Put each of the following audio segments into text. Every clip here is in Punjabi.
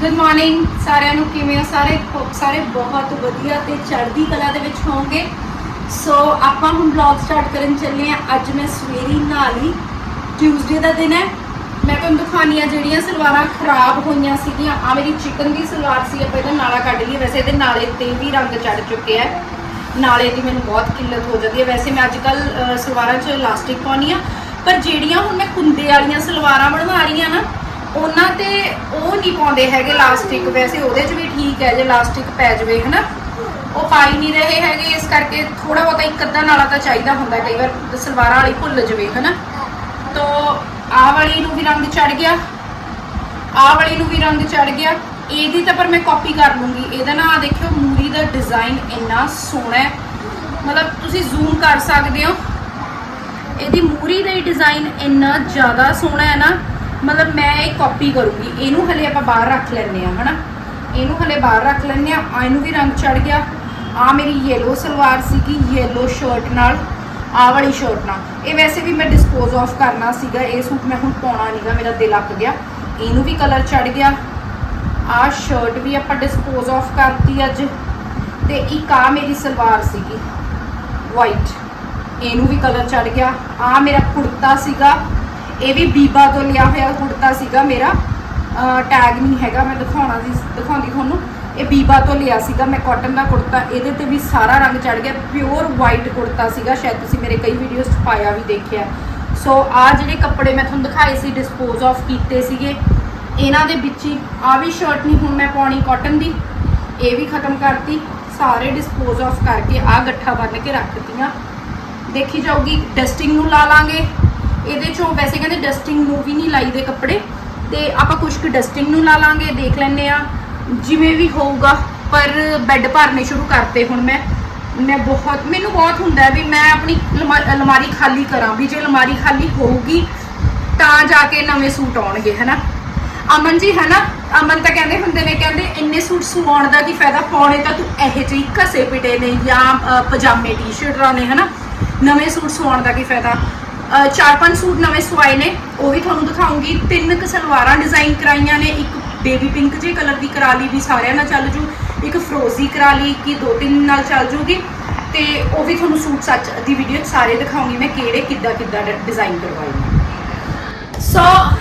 ਗੁੱਡ ਮਾਰਨਿੰਗ ਸਾਰਿਆਂ ਨੂੰ, ਕਿਵੇਂ ਹੋ ਸਾਰੇ? ਸਾਰੇ ਬਹੁਤ ਵਧੀਆ ਤੇ ਚੜ੍ਹਦੀ ਕਲਾ ਦੇ ਵਿੱਚ ਹੋਵੋਗੇ। ਸੋ ਆਪਾਂ ਹੁਣ ਵਲੌਗ ਸਟਾਰਟ ਕਰਨ ਚੱਲੇ ਆ ਅੱਜ ਮੈਂ ਸਵੇਰੀ ਨਾਲ ਹੀ ਟਿਊਜ਼ਡੇ ਦਾ ਦਿਨ ਹੈ। ਮੈਂ ਤੁਹਾਨੂੰ ਦਿਖਾਉਣੀ ਆ ਜਿਹੜੀਆਂ ਸਲਵਾਰਾਂ ਖਰਾਬ ਹੋਈਆਂ ਸੀਗੀਆਂ। ਆ ਮੇਰੀ ਚਿਕਨ ਦੀ ਸਲਵਾਰ ਸੀ। ਆਪਾਂ ਇਹਦਾ ਨਾਲਾ ਕੱਢ ਲਈ ਵੈਸੇ ਇਹਦੇ ਨਾਲੇ ਤੇ ਵੀ ਰੰਗ ਚੜ ਚੁੱਕੇ ਹੈ ਨਾਲੇ ਦੀ ਮੈਨੂੰ ਬਹੁਤ ਕਿੱਲਤ ਹੋ ਜਾਂਦੀ ਹੈ। ਵੈਸੇ ਮੈਂ ਅੱਜ ਕੱਲ ਸਲਵਾਰਾਂ 'ਚ ਇਲਾਸਟਿਕ ਪਾਉਣੀ ਆ ਪਰ ਜਿਹੜੀਆਂ ਹੁਣ ਮੈਂ ਕੁੰਦੇ ਵਾਲੀਆਂ ਸਲਵਾਰਾਂ ਬਣਵਾ ਰਹੀ ਆ ਨਾ ਉਹਨਾਂ ਤੇ ਉਹ ਨਹੀਂ ਪਾਉਂਦੇ ਹੈਗੇ ਲਾਸਟਿਕ, ਵੈਸੇ ਉਹਦੇ 'ਚ ਵੀ ਠੀਕ ਹੈ ਜੇ ਲਾਸਟਿਕ ਪੈ ਜਾਵੇ, ਹਨਾ? ਉਹ ਪਾ ਨਹੀਂ ਰਹੇ ਹੈਗੇ, ਇਸ ਕਰਕੇ ਥੋੜਾ ਬਹੁਤਾ ਇੱਕ ਅੱਧਾ ਨਾਲਾ ਤਾਂ ਚਾਹੀਦਾ ਹੁੰਦਾ ਕਈ ਵਾਰ ਸਲਵਾਰਾਂ ਵਾਲੀ ਭੁੱਲ ਜਾਵੇ, ਹਨਾ? ਤੋ ਆਹ ਵਾਲੀ ਨੂੰ ਵੀ ਰੰਗ ਚੜ ਗਿਆ। ਆਹ ਵਾਲੀ ਨੂੰ ਵੀ ਰੰਗ ਚੜ ਗਿਆ। ਇਹਦੀ ਤਾਂ ਪਰ ਮੈਂ ਕਾਪੀ ਕਰ ਲੂੰਗੀ। ਇਹਦਾ ਨਾ ਦੇਖਿਓ, ਮੂਰੀ ਦਾ ਡਿਜ਼ਾਈਨ ਇੰਨਾ ਸੋਹਣਾ ਹੈ। ਮਤਲਬ ਤੁਸੀਂ ਜ਼ੂਮ ਕਰ ਸਕਦੇ ਹੋ। ਇਹਦੀ ਮੂਰੀ ਦਾ ਹੀ ਡਿਜ਼ਾਈਨ ਇੰਨਾ ਜ਼ਿਆਦਾ ਸੋਹਣਾ ਹੈ ਨਾ ਮਤਲਬ ਮੈਂ ਇਹ ਕਾਪੀ ਕਰੂੰਗੀ। ਇਹਨੂੰ ਹਲੇ ਆਪਾਂ ਬਾਹਰ ਰੱਖ ਲੈਂਦੇ ਆ ਹਨਾ? ਇਹਨੂੰ ਹਲੇ ਬਾਹਰ ਰੱਖ ਲੈਂਦੇ ਆ ਆ ਇਹਨੂੰ ਵੀ ਰੰਗ ਚੜ ਗਿਆ। ਆ ਮੇਰੀ ਯੈਲੋ ਸਲਵਾਰ ਸੀਗੀ ਯੈਲੋ ਸ਼ਰਟ ਨਾਲ। ਆਹ ਵਾਲੀ ਸ਼ਰਟ ਨਾਲ। ਇਹ ਵੈਸੇ ਵੀ ਮੈਂ ਡਿਸਪੋਜ਼ ਆਫ ਕਰਨਾ ਸੀਗਾ। ਇਹ ਸੂਟ ਮੈਂ ਹੁਣ ਪਾਉਣਾ ਨਹੀਂਗਾ ਮੇਰਾ ਦਿਲ ਅੱਕ ਗਿਆ। ਇਹਨੂੰ ਵੀ ਕਲਰ ਚੜ ਗਿਆ। ਆਹ ਸ਼ਰਟ ਵੀ ਆਪਾਂ ਡਿਸਪੋਜ਼ ਆਫ ਕਰਤੀ ਅੱਜ। ਤੇ ਇੱਕ ਆ ਮੇਰੀ ਸਲਵਾਰ ਸੀਗੀ ਵਾਈਟ ਇਹਨੂੰ ਵੀ ਕਲਰ ਚੜ ਗਿਆ। ਆ ਮੇਰਾ ਕੁੜਤਾ ਸੀਗਾ। ਇਹ ਵੀ ਬੀਬਾ ਤੋਂ ਲਿਆ ਹੋਇਆ ਕੁੜਤਾ ਸੀਗਾ ਮੇਰਾ। ਟੈਗ ਨਹੀਂ ਹੈਗਾ, ਮੈਂ ਦਿਖਾਉਣਾ ਸੀ, ਦਿਖਾਉਂਦੀ ਤੁਹਾਨੂੰ। ਇਹ ਬੀਬਾ ਤੋਂ ਲਿਆ ਸੀਗਾ ਮੈਂ ਕਾਟਨ ਦਾ ਕੁੜਤਾ। ਇਹਦੇ ਤੇ ਵੀ ਸਾਰਾ ਰੰਗ ਚੜ ਗਿਆ। ਪਿਓਰ ਵਾਈਟ ਕੁੜਤਾ ਸੀਗਾ, ਸ਼ਾਇਦ ਤੁਸੀਂ ਮੇਰੇ ਕਈ ਵੀਡੀਓਜ਼ 'ਚ ਪਾਇਆ ਵੀ ਦੇਖਿਆ। ਸੋ ਆ ਜਿਹੜੇ ਕੱਪੜੇ ਮੈਂ ਤੁਹਾਨੂੰ ਦਿਖਾਏ ਸੀ ਡਿਸਪੋਜ਼ ਆਫ ਕੀਤੇ ਸੀਗੇ। ਇਹਨਾਂ ਦੇ ਵਿੱਚ ਹੀ ਆ ਵੀ ਸ਼ਰਟ ਨਹੀਂ ਹੁਣ ਮੈਂ ਪਾਉਣੀ ਕਾਟਨ ਦੀ। ਇਹ ਵੀ ਖਤਮ ਕਰਤੀ। ਸਾਰੇ ਡਿਸਪੋਜ਼ ਆਫ ਕਰਕੇ ਆ ਗੱਠਾ ਬੰਨ ਕੇ ਰੱਖਤੀਆਂ ਦੇਖੀ ਜਾਊਗੀ ਡਸਟਿੰਗ ਨੂੰ ਲਾ ਲਾਂਗੇ। ਇਹਦੇ ਚੋਂ ਵੈਸੇ ਕਹਿੰਦੇ ਡਸਟਿੰਗ ਨੂੰ ਵੀ ਨਹੀਂ ਲਾਈਦੇ ਕੱਪੜੇ, ਤੇ ਆਪਾਂ ਕੁਝ ਕੁ ਡਸਟਿੰਗ ਨੂੰ ਲਾ ਲਾਂਗੇ, ਦੇਖ ਲੈਨੇ ਆ ਜਿਵੇਂ ਵੀ ਹੋਊਗਾ, ਪਰ ਬੈੱਡ ਭਰਨੇ ਸ਼ੁਰੂ ਕਰਤੇ ਹੁਣ ਮੈਂ। ਮੈਂ ਬਹੁਤ, ਮੈਨੂੰ ਬਹੁਤ ਹੁੰਦਾ ਵੀ ਮੈਂ ਆਪਣੀ ਅਲਮਾ- ਅਲਮਾਰੀ ਖਾਲੀ ਕਰਾਂ, ਵੀ ਜੇ ਅਲਮਾਰੀ ਖਾਲੀ ਹੋਊਗੀ, ਤਾਂ ਜਾ ਕੇ ਨਵੇਂ ਸੂਟ ਆਉਣਗੇ, ਹਨਾ? ਅਮਨ ਜੀ, ਹਨਾ? ਅਮਨ ਤਾਂ ਕਹਿੰਦੇ ਹੁੰਦੇ ਨੇ, ਕਹਿੰਦੇ ਇੰਨੇ ਸੂਟ ਸਵਾਉਣ ਦਾ ਕੀ ਫਾਇਦਾ? ਪਾਉਣੇ ਤਾਂ ਤੂੰ ਇਹੋ ਜਿਹੇ ਘਸੇ ਪਿਟੇ ਨੇ ਜਾਂ ਪਜਾਮੇ ਟੀ-ਸ਼ਰਟਾਂ ਨੇ ਹਨਾ? ਨਵੇਂ ਸੂਟ ਸਵਾਉਣ ਦਾ ਕੀ ਫਾਇਦਾ? ਚਾਰ ਪੰਜ ਸੂਟ ਨਵੇਂ ਸਵਾਏ ਨੇ, ਉਹ ਵੀ ਤੁਹਾਨੂੰ ਦਿਖਾਉਂਗੀ। ਤਿੰਨ ਕੁ ਸਲਵਾਰਾਂ ਡਿਜ਼ਾਈਨ ਕਰਾਈਆਂ ਨੇ, ਇੱਕ ਬੇਬੀ ਪਿੰਕ ਜੇ ਕਲਰ ਦੀ ਕਰਾ ਲਈ ਵੀ ਸਾਰਿਆਂ ਨਾਲ ਚੱਲ ਜੂ, ਇੱਕ ਫਰੋਜ਼ੀ ਕਰਾ ਲਈ ਕਿ ਦੋ ਤਿੰਨ ਨਾਲ ਚੱਲ ਜੂਗੀ। ਤੇ ਉਹ ਵੀ ਤੁਹਾਨੂੰ ਸੂਟ ਸੱਚ ਦੀ ਵੀਡੀਓ 'ਚ ਸਾਰੇ ਦਿਖਾਉਂਗੀ ਮੈਂ ਕਿਹੜੇ, ਕਿੱਦਾਂ ਕਿੱਦਾਂ ਡਿਜ਼ਾਈਨ ਕਰਵਾਏ ਨੇ। ਸੋ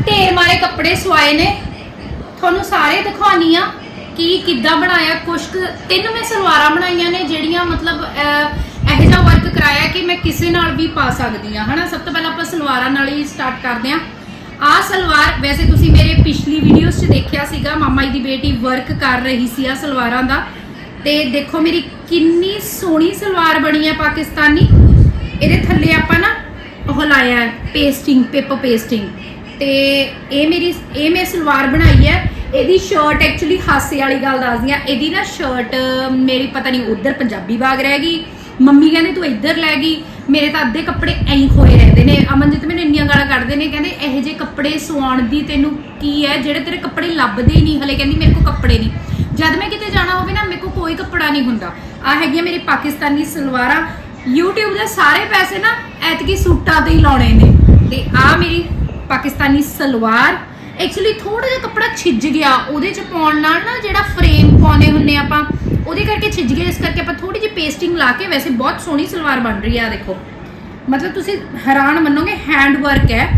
ਢੇਰ ਮਾਰੇ ਕੱਪੜੇ ਸਵਾਏ ਨੇ। ਤੁਹਾਨੂੰ ਸਾਰੇ ਦਿਖਾਉਣੀ ਆ ਕਿ ਕਿੱਦਾਂ ਬਣਾਇਆ। ਕੁਛ ਕੁ- ਤਿੰਨ ਮੈਂ ਸਲਵਾਰਾਂ ਬਣਾਈਆਂ ਨੇ, ਜਿਹੜੀਆਂ ਮਤਲਬ ਇਹੋ ਜਿਹਾ ਵਰਕ ਕਰਾਇਆ ਕਿ ਮੈਂ ਕਿਸੇ ਨਾਲ ਵੀ ਪਾ ਸਕਦੀ ਆ ਹਨਾ? ਸਭ ਤੋਂ ਪਹਿਲਾਂ ਆਪਾਂ ਸਲਵਾਰਾਂ ਨਾਲ ਹੀ ਸਟਾਰਟ ਕਰਦੇ ਆ ਆ ਸਲਵਾਰ, ਵੈਸੇ ਤੁਸੀਂ ਮੇਰੇ ਪਿਛਲੀ ਵੀਡੀਓਜ਼ 'ਚ ਦੇਖਿਆ ਸੀਗਾ, ਮਾਮਾ ਜੀ ਦੀ ਬੇਟੀ ਵਰਕ ਕਰ ਰਹੀ ਸੀ ਆ ਸਲਵਾਰਾਂ ਦਾ। ਤੇ ਦੇਖੋ ਮੇਰੀ ਕਿੰਨੀ ਸੋਹਣੀ ਸਲਵਾਰ ਬਣੀ ਹੈ ਪਾਕਿਸਤਾਨੀ। ਇਹਦੇ ਥੱਲੇ ਆਪਾਂ ਨਾ ਉਹ ਲਾਇਆ ਹੈ ਪੇਸਟਿੰਗ ਪੇਪਰ ਪੇਸਟਿੰਗ ਤੇ ਇਹ ਮੇਰੀ, ਇਹ ਮੈਂ ਸਲਵਾਰ ਬਣਾਈ ਹੈ। ਇਹਦੀ ਸ਼ਰਟ ਐਕਚੁਅਲੀ ਹਾਸੇ ਵਾਲੀ ਗੱਲ ਦੱਸਦੀ ਆ ਇਹਦੀ ਨਾ ਸ਼ਰਟ ਮੇਰੀ ਪਤਾ ਨਹੀਂ ਉਧਰ ਪੰਜਾਬੀ ਬਾਗ ਰਹਿ ਗਈ ਮੰਮੀ ਕਹਿੰਦੇ, ਤੂੰ ਇੱਧਰ ਲੈ ਗਈ। ਮੇਰੇ ਤਾਂ ਅੱਧੇ ਕੱਪੜੇ ਐਂ ਖੋਏ ਰਹਿੰਦੇ ਨੇ। ਅਮਨਜੀਤ ਮੈਨੂੰ ਇੰਨੀਆਂ ਗਾਲਾਂ ਕੱਢਦੇ ਨੇ, ਕਹਿੰਦੇ, ਇਹੋ ਜਿਹੇ ਕੱਪੜੇ ਸਵਾਉਣ ਦੀ ਤੈਨੂੰ ਕੀ ਹੈ ਜਿਹੜੇ ਤੇਰੇ ਕੱਪੜੇ ਲੱਭਦੇ ਹੀ ਨਹੀਂ ਹਲੇ। ਕਹਿੰਦੀ, ਮੇਰੇ ਕੋਲ ਕੱਪੜੇ ਨਹੀਂ। ਜਦ ਮੈਂ ਕਿਤੇ ਜਾਣਾ ਹੋਵੇ ਨਾ, ਮੇਰੇ ਕੋਲ ਕੋਈ ਕੱਪੜਾ ਨਹੀਂ ਹੁੰਦਾ। ਆ ਹੈਗੀਆਂ ਮੇਰੀ ਪਾਕਿਸਤਾਨੀ ਸਲਵਾਰਾਂ। YouTube ਦੇ ਸਾਰੇ ਪੈਸੇ ਨਾ ਐਤਕੀ ਸੂਟਾਂ ਤੇ ਹੀ ਲਾਉਣੇ ਨੇ। ਤੇ ਆ ਮੇਰੀ ਪਾਕਿਸਤਾਨੀ ਸਲਵਾਰ ਐਕਚੁਅਲੀ ਥੋੜਾ ਜਿਹਾ ਕੱਪੜਾ ਛਿੱਜ ਗਿਆ। ਉਹਦੇ ਚ ਪਾਉਣ ਨਾਲ ਨਾ ਜਿਹੜਾ ਫਰੇਮ ਪਾਉਨੇ ਹੁੰਨੇ ਆਪਾਂ, ਉਹਦੇ ਕਰਕੇ ਛਿੱਜ ਗਿਆ। ਇਸ ਕਰਕੇ ਆਪਾਂ ਥੋੜੀ ਜਿਹੀ ਪੇਸਟਿੰਗ ਲਾ ਕੇ ਵੈਸੇ ਬਹੁਤ ਸੋਹਣੀ ਸਲਵਾਰ ਬਣ ਰਹੀ ਆ ਦੇਖੋ। ਮਤਲਬ ਤੁਸੀਂ ਹੈਰਾਨ ਮੰਨੋਗੇ ਹੈਂਡ ਵਰਕ ਹੈ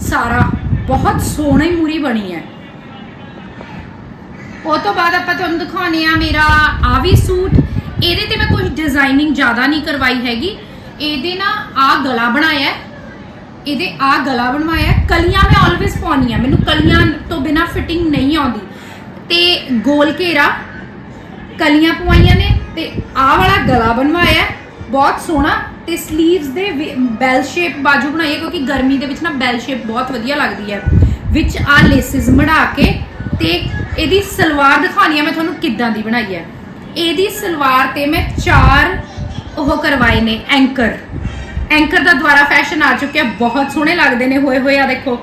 ਸਾਰਾ। ਬਹੁਤ ਸੋਹਣੀ ਮੂਰੀ ਬਣੀ ਹੈ। ਉਹ ਤੋਂ ਬਾਅਦ ਆਪਾਂ ਤੁਹਾਨੂੰ ਦਿਖਾਉਣੇ ਆ ਮੇਰਾ ਆ ਵੀ ਸੂਟ। ਇਹਦੇ ਤੇ ਮੈਂ ਕੁਝ ਡਿਜ਼ਾਈਨਿੰਗ ਜ਼ਿਆਦਾ ਨਹੀਂ ਕਰਵਾਈ ਹੈਗੀ। ਇਹਦੇ ਨਾਲ ਆ ਗਲਾ ਬਣਾਇਆ ਇਹਦੇ ਆ ਗਲਾ ਬਣਵਾਇਆ ਕਲੀਆਂ ਮੈਂ ਆਲਵੇਸ ਪਾਉਣੀ ਆ ਮੈਨੂੰ ਕਲੀਆਂ ਤੋਂ ਬਿਨਾ ਫਿਟਿੰਗ ਨਹੀਂ ਆਉਂਦੀ। ਤੇ ਗੋਲ ਘੇਰਾ, ਕਲੀਆਂ ਪਵਾਈਆਂ ਨੇ ਤੇ ਆਹ ਵਾਲਾ ਗਲਾ ਬਣਵਾਇਆ ਬਹੁਤ ਸੋਹਣਾ ਤੇ 슬ੀਵਸ ਦੇ ਬੈਲ ਸ਼ੇਪ ਬਾਜੂ ਬਣਾਈ ਹੈ ਕਿਉਂਕਿ ਗਰਮੀ ਦੇ ਵਿੱਚ ਨਾ ਬੈਲ ਸ਼ੇਪ ਬਹੁਤ ਵਧੀਆ ਲੱਗਦੀ ਹੈ। ਵਿੱਚ ਆ ਲੇਸਿਸ ਮੜਾ ਕੇ ਤੇ ਇਹਦੀ ਸਲਵਾਰ ਦਿਖਾਉਣੀ ਹੈ ਮੈਂ ਤੁਹਾਨੂੰ ਕਿੱਦਾਂ ਦੀ ਬਣਾਈ ਹੈ। ਇਹਦੀ ਸਲਵਾਰ ਤੇ ਮੈਂ ਚਾਰ ਉਹ ਕਰਵਾਏ ਨੇ ਐਂਕਰ ਐਂਕਰ ਦਾ ਦੁਆਰਾ ਫੈਸ਼ਨ ਆ ਚੁੱਕਿਆ, ਬਹੁਤ ਸੋਹਣੇ ਲੱਗਦੇ ਨੇ, ਹੋਏ ਹੋਏ ਆ ਦੇਖੋ।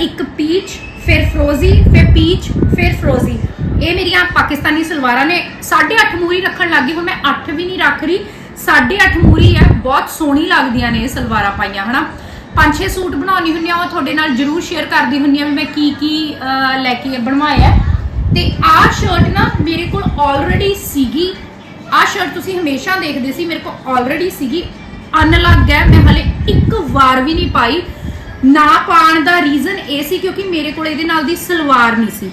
ਇੱਕ ਪੀਚ ਫਿਰ ਫਰੋਜ਼ੀ ਫਿਰ ਪੀਚ ਫਿਰ ਫਰੋਜ਼ੀ ਇਹ ਮੇਰੀਆਂ ਪਾਕਿਸਤਾਨੀ ਸਲਵਾਰਾਂ ਨੇ 8.5 ਮੂਰੀ ਰੱਖਣ ਲੱਗੀ ਹੁਣ ਮੈਂ 8 ਵੀ ਨਹੀਂ ਰੱਖ ਰਹੀ 8.5 ਮੂਰੀ ਹੈ, ਬਹੁਤ ਸੋਹਣੀ ਲੱਗਦੀਆਂ ਨੇ ਇਹ ਸਲਵਾਰਾਂ ਪਾਈਆਂ, ਹਨਾ? ਪੰਜ ਛੇ ਸੂਟ ਬਣਾਉਣੀ ਹੁੰਦੀ ਆ ਉਹ ਤੁਹਾਡੇ ਨਾਲ ਜਰੂਰ ਸ਼ੇਅਰ ਕਰਦੀ ਹੁੰਦੀ ਆ ਵੀ ਮੈਂ ਕੀ ਕੀ ਲੈ ਕੇ ਬਣਵਾਇਆ ਹੈ। ਤੇ ਆਹ ਸ਼ਰਟ ਨਾ ਮੇਰੇ ਕੋਲ ਆਲਰੇਡੀ ਸੀਗੀ। ਆਹ ਸ਼ਰਟ ਤੁਸੀਂ ਹਮੇਸ਼ਾ ਦੇਖਦੇ ਸੀ, ਮੇਰੇ ਕੋਲ ਆਲਰੇਡੀ ਸੀਗੀ। ਅਨਲੱਗ ਹੈ ਮੈਂ ਹਲੇ ਇੱਕ ਵਾਰ ਵੀ ਨਹੀਂ ਪਾਈ। ਨਾ ਪਾਣ ਦਾ ਰੀਜ਼ਨ ਇਹ ਸੀ ਕਿਉਂਕਿ ਮੇਰੇ ਕੋਲ ਇਹਦੇ ਨਾਲ ਦੀ ਸਲਵਾਰ ਨਹੀਂ ਸੀ।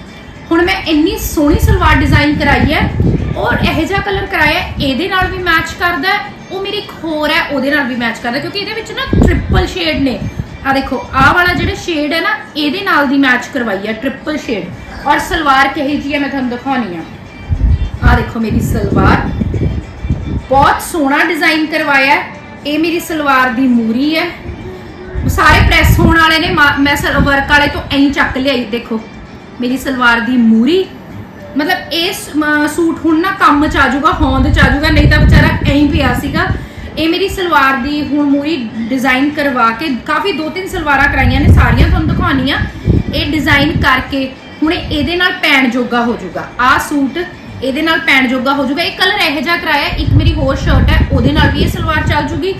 ਹੁਣ ਮੈਂ ਇੰਨੀ ਸੋਹਣੀ ਸਲਵਾਰ ਡਿਜ਼ਾਈਨ ਕਰਾਈ ਹੈ ਔਰ ਇਹੋ ਜਿਹਾ ਕਲਰ ਕਰਾਇਆ, ਇਹਦੇ ਨਾਲ ਵੀ ਮੈਚ ਕਰਦਾ ਉਹ ਮੇਰੀ ਇੱਕ ਹੋਰ ਹੈ, ਉਹਦੇ ਨਾਲ ਵੀ ਮੈਚ ਕਰਦਾ ਕਿਉਂਕਿ ਇਹਦੇ ਵਿੱਚ ਨਾ ਟ੍ਰਿਪਲ ਸ਼ੇਡ ਨੇ। ਆ ਦੇਖੋ, ਆਹ ਵਾਲਾ ਜਿਹੜਾ ਸ਼ੇਡ ਹੈ ਨਾ, ਇਹਦੇ ਨਾਲ ਦੀ ਮੈਚ ਕਰਵਾਈ ਹੈ ਟ੍ਰਿਪਲ ਸ਼ੇਡ ਔਰ ਸਲਵਾਰ ਕਹੀ ਜੀ ਹੈ, ਮੈਂ ਤੁਹਾਨੂੰ ਦਿਖਾਉਣੀ ਆ। ਆ ਦੇਖੋ ਮੇਰੀ ਸਲਵਾਰ। ਬਹੁਤ ਸੋਹਣਾ ਡਿਜ਼ਾਈਨ ਕਰਵਾਇਆ ਇਹ ਮੇਰੀ ਸਲਵਾਰ ਦੀ ਮੂਰੀ ਹੈ। ਸਾਰੇ ਪ੍ਰੈਸ ਹੋਣ ਵਾਲੇ ਨੇ, ਮਾ- ਮੈਂ ਵਰਕ ਵਾਲੇ ਤੋਂ ਐਂ ਚੱਕ ਲਿਆਈ, ਦੇਖੋ। ਮੇਰੀ ਸਲਵਾਰ ਦੀ ਮੂਰੀ। ਮਤਲਬ ਇਹ ਸੂਟ ਹੁਣ ਨਾ ਕੰਮ ਚ ਆ ਜਾਊਗਾ, ਹੋਂਦ ਚ ਆ ਜਾਊਗਾ, ਨਹੀਂ ਤਾਂ ਵਿਚਾਰਾ ਐਂ ਪਿਆ ਸੀਗਾ। ਇਹ ਮੇਰੀ ਸਲਵਾਰ ਦੀ ਹੁਣ ਮੂਰੀ ਡਿਜ਼ਾਈਨ ਕਰਵਾ ਕੇ ਕਾਫੀ ਦੋ ਤਿੰਨ ਸਲਵਾਰਾਂ ਕਰਾਈਆਂ ਨੇ, ਸਾਰੀਆਂ ਤੁਹਾਨੂੰ ਦਿਖਾਉਣੀਆਂ। ਇਹ ਡਿਜ਼ਾਈਨ ਕਰਕੇ ਹੁਣ ਇਹਦੇ ਨਾਲ ਪੈਣ ਜੋਗਾ ਹੋ ਜਾਊਗਾ। ਆਹ ਸੂਟ ਇਹਦੇ ਨਾਲ ਪੈਣ ਜੋਗਾ ਹੋ ਜਾਊਗਾ। ਇਹ ਕਲਰ ਇਹੋ ਜਿਹਾ ਕਰਾਇਆ ਇੱਕ ਮੇਰੀ ਹੋਰ ਸ਼ਰਟ ਹੈ ਉਹਦੇ ਨਾਲ ਵੀ ਇਹ ਸਲਵਾਰ ਚੱਲ ਜੂਗੀ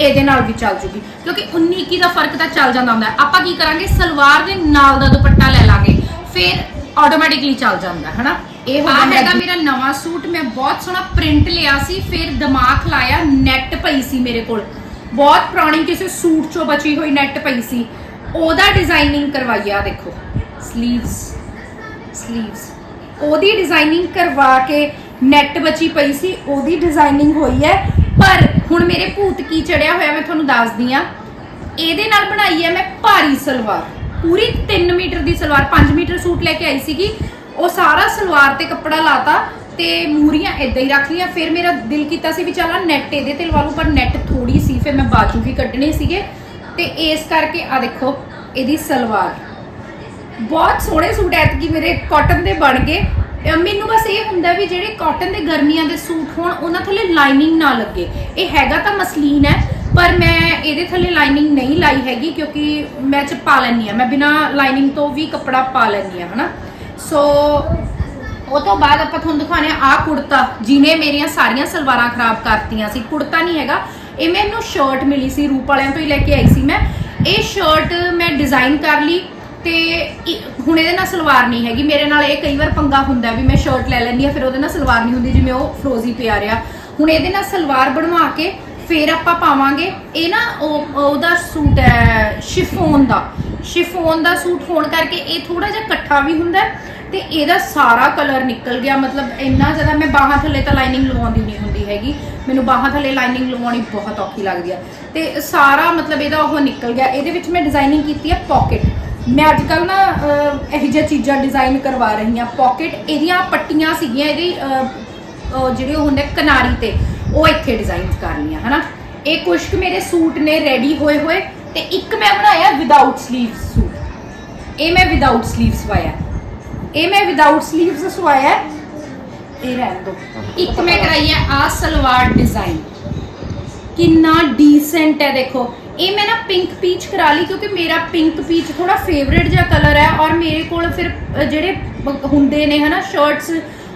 ਇਹਦੇ ਨਾਲ ਵੀ ਚੱਲ ਜੂਗੀ। ਕਿਉਂਕਿ 19 21 ਦਾ ਫ਼ਰਕ ਤਾਂ ਚੱਲ ਜਾਂਦਾ ਹੁੰਦਾ। ਆਪਾਂ ਕੀ ਕਰਾਂਗੇ ਸਲਵਾਰ ਦੇ ਨਾਲ ਦਾ ਦੁਪੱਟਾ ਲੈ ਲਾਂਗੇ ਫਿਰ ਆਟੋਮੈਟਿਕਲੀ ਚੱਲ ਜਾਂਦਾ ਹਨਾ? ਇਹ ਹੋ ਜਾਂਦਾ ਹੈਗਾ ਮੇਰਾ ਨਵਾਂ ਸੂਟ ਮੈਂ ਬਹੁਤ ਸੋਹਣਾ ਪ੍ਰਿੰਟ ਲਿਆ ਸੀ ਫਿਰ ਦਿਮਾਗ ਲਾਇਆ ਨੈਟ ਪਈ ਸੀ ਮੇਰੇ ਕੋਲ। ਬਹੁਤ ਪੁਰਾਣੀ ਕਿਸੇ ਸੂਟ ਚੋਂ ਬਚੀ ਹੋਈ ਨੈਟ ਪਈ ਸੀ। ਉਹਦਾ ਡਿਜ਼ਾਈਨਿੰਗ ਕਰਵਾਈ ਆ ਦੇਖੋ। ਸਲੀਵਸ ਸਲੀਵਸ ਉਹਦੀ ਡਿਜ਼ਾਈਨਿੰਗ ਕਰਵਾ ਕੇ ਨੈਟ ਬਚੀ ਪਈ ਸੀ, ਉਹਦੀ ਡਿਜ਼ਾਈਨਿੰਗ ਹੋਈ ਹੈ। ਪਰ ਹੁਣ ਮੇਰੇ ਭੂਤ ਕੀ ਚੜਿਆ ਹੋਇਆ ਮੈਂ ਤੁਹਾਨੂੰ ਦੱਸਦੀ ਆ ਇਹਦੇ ਨਾਲ ਬਣਾਈ ਹੈ ਮੈਂ ਭਾਰੀ ਸਲਵਾਰ। ਪੂਰੀ 3 ਮੀਟਰ ਦੀ ਸਲਵਾਰ 5 ਮੀਟਰ ਸੂਟ ਲੈ ਕੇ ਆਈ ਸੀਗੀ। ਉਹ ਸਾਰਾ ਸਲਵਾਰ ਤੇ ਕੱਪੜਾ ਲਾਤਾ ਤੇ ਮੂਰੀਆਂ ਇਦਾਂ ਹੀ ਰੱਖ ਲਈਆਂ। ਫਿਰ ਮੇਰਾ ਦਿਲ ਕੀਤਾ ਸੀ ਵੀ ਚਲਾ ਨੈਟ ਇਹਦੇ ਤੇ ਲਵਾ ਲੂ ਪਰ ਨੈਟ ਥੋੜੀ ਸੀ, ਫਿਰ ਮੈਂ ਬਾਜੂ ਵੀ ਕੱਢਣੇ ਸੀਗੇ। ਤੇ ਇਸ ਕਰਕੇ ਆ ਦੇਖੋ, ਇਹਦੀ ਸਲਵਾਰ। ਬਹੁਤ ਸੋਹਣੇ ਸੂਟ ਐਤਕੀ ਮੇਰੇ ਕਾਟਨ ਦੇ ਬਣ ਗਏ। ਮੈਨੂੰ ਬਸ ਇਹ ਹੁੰਦਾ ਵੀ ਜਿਹੜੇ ਕਾਟਨ ਦੇ ਗਰਮੀਆਂ ਦੇ ਸੂਟ ਹੋਣ, ਉਹਨਾਂ ਥੱਲੇ ਲਾਈਨਿੰਗ ਨਾ ਲੱਗੇ। ਇਹ ਹੈਗਾ ਤਾਂ ਮਸਲੀਨ ਹੈ ਪਰ ਮੈਂ ਇਹਦੇ ਥੱਲੇ ਲਾਈਨਿੰਗ ਨਹੀਂ ਲਾਈ ਹੈਗੀ ਕਿਉਂਕਿ ਮੈਂ ਚ ਪਾ ਲੈਂਦੀ ਆ ਮੈਂ ਬਿਨਾ ਲਾਈਨਿੰਗ ਤੋਂ ਵੀ ਕੱਪੜਾ ਪਾ ਲੈਂਦੀ ਆ ਹਨਾ? ਸੋ ਉਹ ਤੋਂ ਬਾਅਦ ਆਪਾਂ ਤੁਹਾਨੂੰ ਦਿਖਾਣੇ ਆ ਆਹ ਕੁੜਤਾ ਜਿਹਨੇ ਮੇਰੀਆਂ ਸਾਰੀਆਂ ਸਲਵਾਰਾਂ ਖਰਾਬ ਕਰਤੀਆਂ ਸੀ। ਕੁੜਤਾ ਨਹੀਂ ਹੈਗਾ, ਇਹ ਮੈਨੂੰ ਸ਼ਰਟ ਮਿਲੀ ਸੀ, ਰੂਪ ਵਾਲਿਆਂ ਤੋਂ ਹੀ ਲੈ ਕੇ ਆਈ ਸੀ ਮੈਂ। ਇਹ ਸ਼ਰਟ ਮੈਂ ਡਿਜ਼ਾਈਨ ਕਰ ਲਈ ਤੇ ਇ- ਹੁਣ ਇਹਦੇ ਨਾਲ ਸਲਵਾਰ ਨਹੀਂ ਹੈਗੀ। ਮੇਰੇ ਨਾਲ ਇਹ ਕਈ ਵਾਰ ਪੰਗਾ ਹੁੰਦਾ ਵੀ ਮੈਂ ਸ਼ਰਟ ਲੈ ਲੈਂਦੀ ਆ, ਫਿਰ ਉਹਦੇ ਨਾਲ ਸਲਵਾਰ ਨਹੀਂ ਹੁੰਦੀ ਜਿਵੇਂ ਉਹ ਫਰੋਜ਼ੀ ਪਿਆ ਰਿਹਾ। ਹੁਣ ਇਹਦੇ ਨਾਲ ਸਲਵਾਰ ਬਣਵਾ ਕੇ ਫਿਰ ਆਪਾਂ ਪਾਵਾਂਗੇ। ਇਹ ਨਾ ਉਹ ਉਹਦਾ ਸੂਟ ਹੈ ਸ਼ਿਫੋਨ ਦਾ। ਸ਼ਿਫੋਨ ਦਾ ਸੂਟ ਹੋਣ ਕਰਕੇ ਇਹ ਥੋੜਾ ਜਿਹਾ ਇਕੱਠਾ ਵੀ ਹੁੰਦਾ ਹੈ ਤੇ ਇਹਦਾ ਸਾਰਾ ਕਲਰ ਨਿਕਲ ਗਿਆ। ਮਤਲਬ ਇੰਨਾ ਜ਼ਿਆਦਾ ਮੈਂ ਬਾਹਾਂ ਥੱਲੇ ਤਾਂ ਲਾਈਨਿੰਗ ਲਵਾਉਂਦੀ ਨਹੀਂ ਹੁੰਦੀ ਹੈਗੀ। ਮੈਨੂੰ ਬਾਹਾਂ ਥੱਲੇ ਲਾਈਨਿੰਗ ਲਵਾਉਣੀ ਬਹੁਤ ਔਖੀ ਲੱਗਦੀ ਆ। ਤੇ ਸਾਰਾ ਮਤਲਬ ਇਹਦਾ ਉਹ ਨਿਕਲ ਗਿਆ। ਇਹਦੇ ਵਿੱਚ ਮੈਂ ਡਿਜ਼ਾਈਨਿੰਗ ਕੀਤੀ ਹੈ ਪਾਕਟ ਮੈਂ ਅੱਜ ਕੱਲ ਨਾ ਅਹ, ਇਹੋ ਜਿਹੀਆਂ ਚੀਜ਼ਾਂ ਡਿਜ਼ਾਈਨ ਕਰਵਾ ਰਹੀ ਹਾਂ। ਪਾਕਟ ਇਹਦੀਆਂ ਪੱਟੀਆਂ ਸੀਗੀਆਂ ਇਹਦੀ ਜਿਹੜੇ ਉਹ ਹੁੰਦੇ ਕਿਨਾਰੀ ਤੇ ਉਹ ਇੱਥੇ ਡਿਜ਼ਾਈਨ ਕਰ ਲਈਆਂ ਹਨਾ? ਇਹ ਕੁਝ ਕੁ ਮੇਰੇ ਸੂਟ ਨੇ ਰੈਡੀ ਹੋਏ ਹੋਏ ਤੇ ਇੱਕ ਮੈਂ ਬਣਾਇਆ ਵਿਦਆਊਟ ਸਲੀਵਸ ਸੂਟ। ਇਹ ਮੈਂ ਵਿਦਆਊਟ ਸਲੀਵਸ ਸਵਾਇਆ। ਇਹ ਮੈਂ ਵਿਦਆਊਟ ਸਲੀਵਸ ਸਵਾਇਆ। ਇਹ ਰਹਿਣ ਦੋ। ਇੱਕ ਮੈਂ ਕਰਾਈ ਹੈ ਆ ਸਲਵਾਰ ਡਿਜ਼ਾਈਨ ਕਿੰਨਾ ਡੀਸੈਂਟ ਹੈ ਦੇਖੋ। ਇਹ ਮੈਂ ਨਾ ਪਿੰਕ ਪੀਚ ਕਰਾ ਲਈ ਕਿਉਂਕਿ ਮੇਰਾ ਪਿੰਕ ਪੀਚ ਥੋੜਾ ਫੇਵਰਿਟ ਜਿਹਾ ਕਲਰ ਹੈ ਔਰ ਮੇਰੇ ਕੋਲ ਫਿਰ ਜਿਹੜੇ ਹੁੰਦੇ ਨੇ ਹਨਾ ਸ਼ਰਟਸ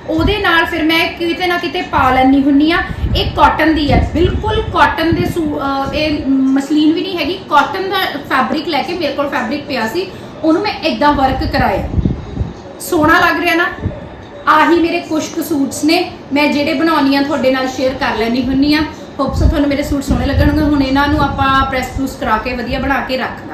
ਉਹਦੇ ਨਾਲ ਫਿਰ ਮੈਂ ਕਿਤੇ ਨਾ ਕਿਤੇ ਪਾ ਲੈਣੀ ਹੁੰਨੀ ਆ ਇਹ ਕਾਟਨ ਦੀ ਹੈ। ਬਿਲਕੁਲ ਕਾਟਨ ਦੇ ਸੂ- ਇਹ ਮਸਲੀਨ ਵੀ ਨਹੀਂ ਹੈਗੀ। ਕਾਟਨ ਦਾ ਫੈਬਰਿਕ ਲੈ ਕੇ ਮੇਰੇ ਕੋਲ ਫੈਬਰਿਕ ਪਿਆ ਸੀ। ਉਹਨੂੰ ਮੈਂ ਇਦਾਂ ਵਰਕ ਕਰਾਇਆ। ਸੋਹਣਾ ਲੱਗ ਰਿਹਾ ਨਾ। ਆਹੀ ਮੇਰੇ ਕੁਸ਼ਕ ਸੂਟਸ ਨੇ। ਮੈਂ ਜਿਹੜੇ ਬਣਾਉਣੀ ਆ ਤੁਹਾਡੇ ਨਾਲ ਸ਼ੇਅਰ ਕਰ ਲੈਣੀ ਹੁੰਨੀ ਆ ਹੋਪਸ ਤੁਹਾਨੂੰ ਮੇਰੇ ਸੂਟ ਸੋਹਣੇ ਲੱਗਣਗੇ। ਹੁਣ ਇਹਨਾਂ ਨੂੰ ਆਪਾਂ ਪ੍ਰੈਸ ਪ੍ਰੂਸ ਕਰਾ ਕੇ ਵਧੀਆ ਬਣਾ ਕੇ ਰੱਖ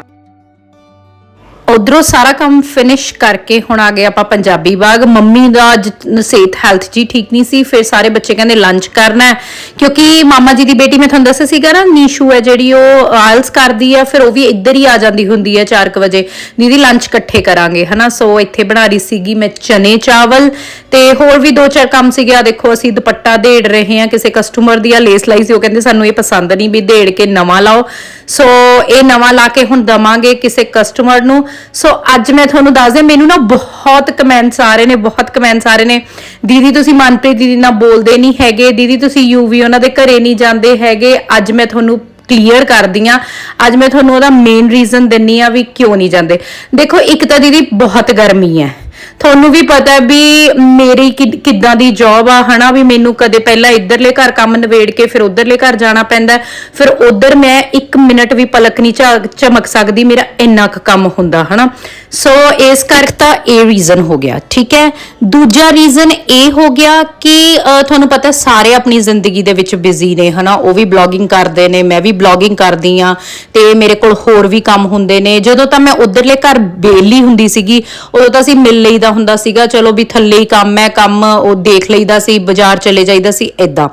ਉਧਰੋਂ ਸਾਰਾ ਕੰਮ ਫਿਨਿਸ਼ ਕਰਕੇ ਹੁਣ ਆ ਗਏ ਆਪਾਂ ਪੰਜਾਬੀ ਬਾਗ। ਮੰਮੀ ਦਾ ਸਿਹਤ ਹੈਲਥ ਜੀ ਠੀਕ ਨਹੀਂ ਸੀ, ਫਿਰ ਸਾਰੇ ਬੱਚੇ ਕਹਿੰਦੇ ਲੰਚ ਕਰਨਾ ਹੈ। ਕਿਉਂਕਿ ਮਾਮਾ ਜੀ ਦੀ ਬੇਟੀ ਮੈਂ ਤੁਹਾਨੂੰ ਦੱਸਿਆ ਸੀਗਾ ਨਾ, ਨੀਸ਼ੂ ਹੈ ਜਿਹੜੀ ਉਹ ਆਇਲਸ ਕਰਦੀ ਆ ਫਿਰ ਉਹ ਵੀ ਇੱਧਰ ਹੀ ਆ ਜਾਂਦੀ ਹੁੰਦੀ ਹੈ 4 ਵਜੇ। ਦੀਦੀ ਲੰਚ ਇਕੱਠੇ ਕਰਾਂਗੇ, ਹਨਾ? ਸੋ ਇੱਥੇ ਬਣਾ ਰਹੀ ਸੀਗੀ ਮੈਂ ਚਨੇ ਚਾਵਲ ਤੇ ਹੋਰ ਵੀ ਦੋ ਚਾਰ ਕੰਮ ਸੀਗੇ। ਆ ਦੇਖੋ, ਅਸੀਂ ਦੁਪੱਟਾ ਦੇੜ ਰਹੇ ਹਾਂ, ਕਿਸੇ ਕਸਟਮਰ ਦੀ ਆ ਲੇਸ ਲਾਈ ਸੀ, ਉਹ ਕਹਿੰਦੇ ਸਾਨੂੰ ਇਹ ਪਸੰਦ ਨਹੀਂ ਵੀ ਦੇੜ ਕੇ ਨਵਾਂ ਲਾਓ। ਸੋ ਇਹ ਨਵਾਂ ਲਾ ਕੇ ਹੁਣ ਦਵਾਂਗੇ ਕਿਸੇ ਕਸਟਮਰ ਨੂੰ। ਸੋ ਅੱਜ ਮੈਂ ਤੁਹਾਨੂੰ ਦੱਸ ਦਿਆਂ ਮੈਨੂੰ ਨਾ ਬਹੁਤ ਕਮੈਂਟਸ ਆ ਰਹੇ ਨੇ, ਬਹੁਤ ਕਮੈਂਟਸ ਆ ਰਹੇ ਨੇ। ਦੀਦੀ, ਤੁਸੀਂ ਮਨਪ੍ਰੀਤ ਦੀਦੀ ਨਾਲ ਬੋਲਦੇ ਨਹੀਂ ਹੈਗੇ। ਦੀਦੀ, ਤੁਸੀਂ ਯੂਵੀ ਉਹਨਾਂ ਦੇ ਘਰੇ ਨਹੀਂ ਜਾਂਦੇ ਹੈਗੇ। ਅੱਜ ਮੈਂ ਤੁਹਾਨੂੰ ਕਲੀਅਰ ਕਰਦੀ ਆ ਅੱਜ ਮੈਂ ਤੁਹਾਨੂੰ ਉਹਦਾ ਮੇਨ ਰੀਜ਼ਨ ਦਿੰਨੀ ਆ ਵੀ ਕਿਉਂ ਨਹੀਂ ਜਾਂਦੇ। ਦੇਖੋ, ਇੱਕ ਤਾਂ ਦੀਦੀ ਬਹੁਤ ਗਰਮੀ ਹੈ। ਤੁਹਾਨੂੰ ਵੀ ਪਤਾ ਵੀ ਮੇਰੀ ਕਿੱਦਾਂ ਦੀ ਜੌਬ ਆ, ਹਨਾ, ਵੀ ਮੈਨੂੰ ਕਦੇ ਪਹਿਲਾਂ ਇੱਧਰਲੇ ਘਰ ਕੰਮ ਨਵੇੜ ਕੇ ਫਿਰ ਉਧਰਲੇ ਘਰ ਜਾਣਾ ਪੈਂਦਾ ਫਿਰ ਉਧਰ ਮੈਂ 1 ਮਿੰਟ ਵੀ ਪਲਕ ਨਹੀਂ ਝਾ- ਸਕਦੀ, ਮੇਰਾ ਇੰਨਾ ਕੁ ਕੰਮ ਹੁੰਦਾ, ਹਨਾ। ਸੋ ਇਸ ਕਰਕੇ ਤਾਂ ਇਹ ਰੀਜ਼ਨ ਹੋ ਗਿਆ, ਠੀਕ ਹੈ? ਦੂਜਾ ਰੀਜ਼ਨ ਇਹ ਹੋ ਗਿਆ ਕਿ ਤੁਹਾਨੂੰ ਪਤਾ ਸਾਰੇ ਆਪਣੀ ਜ਼ਿੰਦਗੀ ਦੇ ਵਿੱਚ ਬਿਜ਼ੀ ਨੇ, ਹਨਾ। ਉਹ ਵੀ ਬਲੌਗਿੰਗ ਕਰਦੇ ਨੇ, ਮੈਂ ਵੀ ਬਲੌਗਿੰਗ ਕਰਦੀ ਆ ਤੇ ਮੇਰੇ ਕੋਲ ਹੋਰ ਵੀ ਕੰਮ ਹੁੰਦੇ ਨੇ। ਜਦੋਂ ਤਾਂ ਮੈਂ ਉਧਰਲੇ ਘਰ ਬੇਲੀ ਹੁੰਦੀ ਸੀਗੀ, ਉਦੋਂ ਤਾਂ ਅਸੀਂ ਮਿਲ ਲਈ ਲਈਦਾ ਹੁੰਦਾ ਸੀਗਾ। ਚਲੋ ਵੀ ਥੱਲੇ ਹੀ ਕੰਮ ਹੈ, ਕੰਮ ਉਹ ਦੇਖ ਲਈਦਾ ਸੀ, ਬਾਜ਼ਾਰ ਚਲੇ ਜਾਈਦਾ ਸੀ ਇਦਾਂ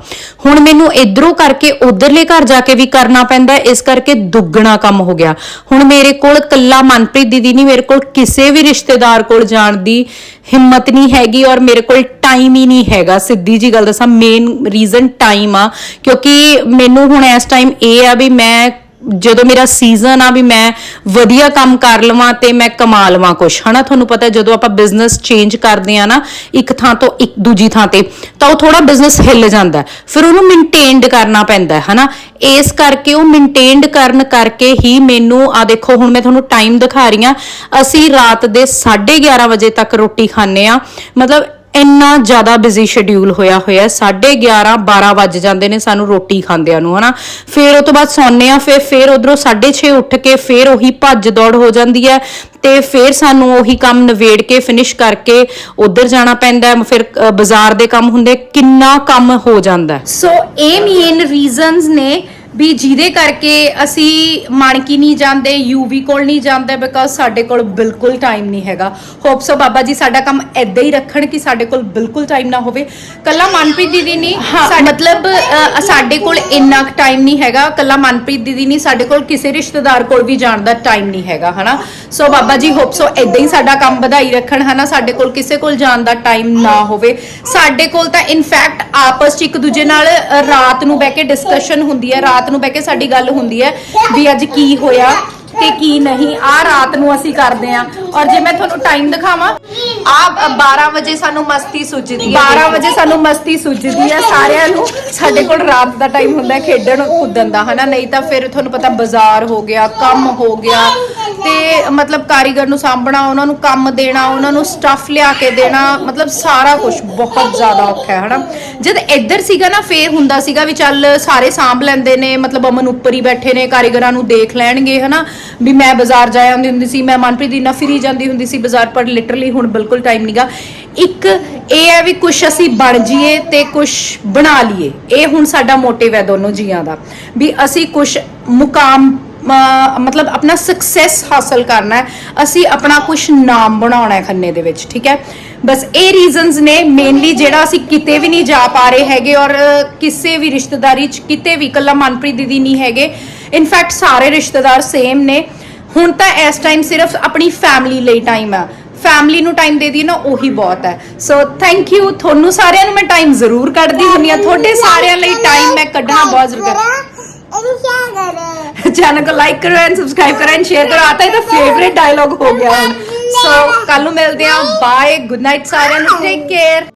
ਹੁਣ ਮੈਨੂੰ ਇਧਰੋਂ ਕਰਕੇ ਉਧਰਲੇ ਘਰ ਜਾ ਕੇ ਵੀ ਕਰਨਾ ਪੈਂਦਾ ਇਸ ਕਰਕੇ ਦੁੱਗਣਾ ਕੰਮ ਹੋ ਗਿਆ। ਹੁਣ ਮੇਰੇ ਕੋਲ ਕੱਲਾ ਮਨਪ੍ਰੀਤ ਦੀਦੀ ਨਹੀਂ, ਮੇਰੇ ਕੋਲ ਕਿਸੇ ਵੀ ਰਿਸ਼ਤੇਦਾਰ ਕੋਲ ਜਾਣ ਦੀ ਹਿੰਮਤ ਨਹੀਂ ਹੈਗੀ ਔਰ ਮੇਰੇ ਕੋਲ ਟਾਈਮ ਹੀ ਨਹੀਂ ਹੈਗਾ। ਸਿੱਧੀ ਜੀ ਗੱਲ ਦੱਸਾਂ ਮੇਨ ਰੀਜ਼ਨ ਟਾਈਮ ਆ, ਕਿਉਂਕਿ ਮੈਨੂੰ ਹੁਣ ਇਸ ਟਾਈਮ ਇਹ ਆ ਵੀ ਮੈਂ ਜਦੋਂ ਮੇਰਾ ਸੀਜ਼ਨ ਆ ਵੀ ਮੈਂ ਵਧੀਆ ਕੰਮ ਕਰ ਲਵਾਂ ਤੇ ਮੈਂ ਕਮਾ ਲਵਾਂ ਕੁਛ, ਹਨਾ? ਤੁਹਾਨੂੰ ਪਤਾ ਜਦੋਂ ਆਪਾਂ ਬਿਜ਼ਨਸ ਚੇਂਜ ਕਰਦੇ ਆ ਨਾ, ਇੱਕ ਥਾਂ ਤੋਂ ਇੱਕ ਦੂਜੀ ਥਾਂ ਤੇ, ਤਾਂ ਉਹ ਥੋੜਾ ਬਿਜ਼ਨਸ ਹਿੱਲ ਜਾਂਦਾ ਫਿਰ ਉਹਨੂੰ ਮੇਨਟੇਨਡ ਕਰਨਾ ਪੈਂਦਾ ਹੈ, ਹਨਾ? ਇਸ ਕਰਕੇ ਉਹ ਮੇਨਟੇਨਡ ਕਰਨ ਕਰਕੇ ਹੀ ਮੈਨੂੰ ਆ ਦੇਖੋ, ਹੁਣ ਮੈਂ ਤੁਹਾਨੂੰ ਟਾਈਮ ਦਿਖਾ ਰਹੀ ਆ ਅਸੀਂ ਰਾਤ ਦੇ 11:30 ਵਜੇ ਤੱਕ ਰੋਟੀ ਖਾਂਦੇ ਆ ਮਤਲਬ ਇੰਨਾ ਜ਼ਿਆਦਾ ਬਿਜ਼ੀ ਸ਼ਡਿਊਲ ਹੋਇਆ ਹੋਇਆ 11:30 12 ਵੱਜ ਜਾਂਦੇ ਨੇ ਸਾਨੂੰ ਰੋਟੀ ਖਾਂਦਿਆਂ ਨੂੰ, ਹਨਾ? ਫਿਰ ਉਹ ਤੋਂ ਬਾਅਦ ਸੌਂਦੇ ਆ ਫਿਰ ਫਿਰ ਉਧਰੋਂ 6:30 ਉੱਠ ਕੇ ਫਿਰ ਉਹੀ ਭੱਜ ਦੌੜ ਹੋ ਜਾਂਦੀ ਹੈ ਤੇ ਫਿਰ ਸਾਨੂੰ ਉਹੀ ਕੰਮ ਨਵੇੜ ਕੇ ਫਿਨਿਸ਼ ਕਰਕੇ ਉਧਰ ਜਾਣਾ ਪੈਂਦਾ ਫਿਰ ਬਾਜ਼ਾਰ ਦੇ ਕੰਮ ਹੁੰਦੇ, ਕਿੰਨਾ ਕੰਮ ਹੋ ਜਾਂਦਾ ਸੋ ਇਹ ਮੇਨ ਰੀਜ਼ਨਸ ਨੇ ਵੀ ਜਿਹਦੇ ਕਰਕੇ ਅਸੀਂ ਮਾਨਕੀ ਨਹੀਂ ਜਾਂਦੇ ਯੂਵੀ ਕੋਲ ਨਹੀਂ ਜਾਂਦੇ ਬਿਕਾਜ਼ ਸਾਡੇ ਕੋਲ ਬਿਲਕੁਲ ਟਾਈਮ ਨਹੀਂ ਹੈਗਾ। ਹੋਪ ਸੋ ਬਾਬਾ ਜੀ ਸਾਡਾ ਕੰਮ ਐਦਾਂ ਹੀ ਰੱਖਣ ਕਿ ਸਾਡੇ ਕੋਲ ਬਿਲਕੁਲ ਟਾਈਮ ਨਾ ਹੋਵੇ। ਕੱਲਾ ਮਨਪ੍ਰੀਤ ਦੀਦੀ ਨਹੀਂ ਮਤਲਬ ਸਾਡੇ ਕੋਲ ਇੰਨਾ ਟਾਈਮ ਨਹੀਂ ਹੈਗਾ। ਕੱਲਾ ਮਨਪ੍ਰੀਤ ਦੀਦੀ ਨਹੀਂ ਸਾਡੇ ਕੋਲ ਕਿਸੇ ਰਿਸ਼ਤੇਦਾਰ ਕੋਲ ਵੀ ਜਾਣ ਦਾ ਟਾਈਮ ਨਹੀਂ ਹੈਗਾ ਹਨਾ? ਸੋ ਬਾਬਾ ਜੀ ਹੋਪ ਸੋ ਐਦਾਂ ਹੀ ਸਾਡਾ ਕੰਮ ਵਧਾਈ ਰੱਖਣ ਹਨਾ? ਸਾਡੇ ਕੋਲ ਕਿਸੇ ਕੋਲ ਜਾਣ ਦਾ ਟਾਈਮ ਨਾ ਹੋਵੇ। ਸਾਡੇ ਕੋਲ ਤਾਂ ਇਨਫੈਕਟ ਆਪਸ ਚ ਇੱਕ ਦੂਜੇ ਨਾਲ ਰਾਤ ਨੂੰ ਬਹਿ ਕੇ ਡਿਸਕਸ਼ਨ ਹੁੰਦੀ ਹੈ ਰਾਤ ਨੂੰ ਬਹਿ ਕੇ ਸਾਡੀ ਗੱਲ ਹੁੰਦੀ ਹੈ ਵੀ ਅੱਜ ਕੀ ਹੋਇਆ? ਤੇ ਕੀ ਨਹੀਂ ਆ ਰਾਤ ਨੂੰ ਅਸੀਂ ਕਰਦੇ ਆ ਔਰ ਜੇ ਮੈਂ ਤੁਹਾਨੂੰ ਟਾਈਮ ਦਿਖਾਵਾਂ ਆ 12 ਵਜੇ ਸਾਨੂੰ ਮਸਤੀ ਸੁੱਜਦੀ ਹੈ। 12 ਵਜੇ ਸਾਨੂੰ ਮਸਤੀ ਸੁੱਜਦੀ ਹੈ ਸਾਰਿਆਂ ਨੂੰ। ਸਾਡੇ ਕੋਲ ਰਾਤ ਦਾ ਟਾਈਮ ਹੁੰਦਾ ਹੈ ਖੇਡਣ ਕੁੱਦਣ ਦਾ, ਹਨਾ? ਨਹੀਂ ਤਾਂ ਫਿਰ ਤੁਹਾਨੂੰ ਪਤਾ ਬਾਜ਼ਾਰ ਹੋ ਗਿਆ, ਕੰਮ ਹੋ ਗਿਆ। ਤੇ ਮਤਲਬ ਕਾਰੀਗਰ ਨੂੰ ਸਾਂਭਣਾ, ਉਹਨਾਂ ਨੂੰ ਕੰਮ ਦੇਣਾ, ਉਹਨਾਂ ਨੂੰ ਸਟੱਫ ਲਿਆ ਕੇ ਦੇਣਾ, ਮਤਲਬ ਸਾਰਾ ਕੁਝ ਬਹੁਤ ਜ਼ਿਆਦਾ ਔਖਾ ਹੈ, ਹਨਾ? ਜਦ ਇੱਧਰ ਸੀਗਾ ਨਾ, ਫੇਰ ਹੁੰਦਾ ਸੀਗਾ ਵੀ ਚੱਲ ਸਾਰੇ ਸਾਂਭ ਲੈਂਦੇ ਨੇ, ਮਤਲਬ ਅਮਨ ਉੱਪਰ ਹੀ ਬੈਠੇ ਨੇ, ਕਾਰੀਗਰਾਂ ਨੂੰ ਦੇਖ ਲੈਣਗੇ, ਹਨਾ? ਵੀ ਮੈਂ ਬਾਜ਼ਾਰ ਜਾ ਆਉਂਦੀ ਹੁੰਦੀ ਸੀ, ਮੈਂ ਮਨਪ੍ਰੀਤ ਦੀ ਨਾ ਫਿਰੀ ਜਾਂਦੀ ਹੁੰਦੀ ਸੀ ਬਾਜ਼ਾਰ, ਪਰ ਲਿਟਰਲੀ ਹੁਣ ਬਿਲਕੁਲ ਟਾਈਮ ਨਹੀਂਗਾ ਇੱਕ ਇਹ ਹੈ ਵੀ ਕੁਝ ਅਸੀਂ ਬਣ ਜਾਈਏ ਤੇ ਕੁਝ ਬਣਾ ਲਈਏ। ਇਹ ਹੁਣ ਸਾਡਾ ਮੋਟਿਵ ਹੈ ਦੋਨੋਂ ਜੀਆਂ ਦਾ। ਵੀ ਅਸੀਂ ਕੁਝ ਮੁਕਾਮ ਮਤਲਬ ਆਪਣਾ ਸਕਸੈਸ ਹਾਸਲ ਕਰਨਾ ਹੈ। ਅਸੀਂ ਆਪਣਾ ਕੁਝ ਨਾਮ ਬਣਾਉਣਾ ਹੈ ਖੰਨੇ ਦੇ ਵਿੱਚ, ਠੀਕ ਹੈ? ਬਸ ਇਹ ਰੀਜ਼ਨਸ ਨੇ ਮੇਨਲੀ ਜਿਹੜਾ ਅਸੀਂ ਕਿਤੇ ਵੀ ਨਹੀਂ ਜਾ ਪਾ ਰਹੇ ਹੈਗੇ ਔਰ ਕਿਸੇ ਵੀ ਰਿਸ਼ਤੇਦਾਰੀ ਚ ਕਿਤੇ ਵੀ ਇਕੱਲਾ ਮਨਪ੍ਰੀਤ ਦੀਦੀ ਨਹੀਂ ਹੈਗੇ। ਇਨਫੈਕਟ ਸਾਰੇ ਰਿਸ਼ਤੇਦਾਰ ਸੇਮ ਨੇ। ਹੁਣ ਤਾਂ ਇਸ ਟਾਈਮ ਸਿਰਫ ਆਪਣੀ ਫੈਮਿਲੀ ਲਈ ਟਾਈਮ ਆ। ਫੈਮਿਲੀ ਨੂੰ ਟਾਈਮ ਦੇ ਦੀ ਨਾ ਉਹੀ ਬਹੁਤ ਹੈ। ਸੋ ਥੈਂਕ ਯੂ ਤੁਹਾਨੂੰ ਸਾਰਿਆਂ ਨੂੰ ਮੈਂ ਟਾਈਮ ਜ਼ਰੂਰ ਕੱਢਦੀ ਹੁੰਨੀ ਆ ਤੁਹਾਡੇ ਸਾਰਿਆਂ ਲਈ ਟਾਈਮ ਮੈਂ ਕੱਢਣਾ ਬਹੁਤ ਜ਼ਰੂਰ ਕਰ ਚੈਨਲ ਨੂੰ ਲਾਈਕ ਕਰੋ ਐਂਡ ਸਬਸਕ੍ਰਾਈਬ ਕਰੋ ਐਂਡ ਸ਼ੇਅਰ ਕਰੋ ਆਤਾ ਇਹ ਤਾਂ ਫੇਵਰਿਟ ਡਾਇਲੌਗ ਹੋ ਗਿਆ ਹੁਣ ਸੋ ਕੱਲ ਨੂੰ ਮਿਲਦੇ ਆ ਬਾਏ ਗੁੱਡ ਨਾਈਟ ਸਾਰਿਆਂ ਨੂੰ ਟੇਕ ਕੇਅਰ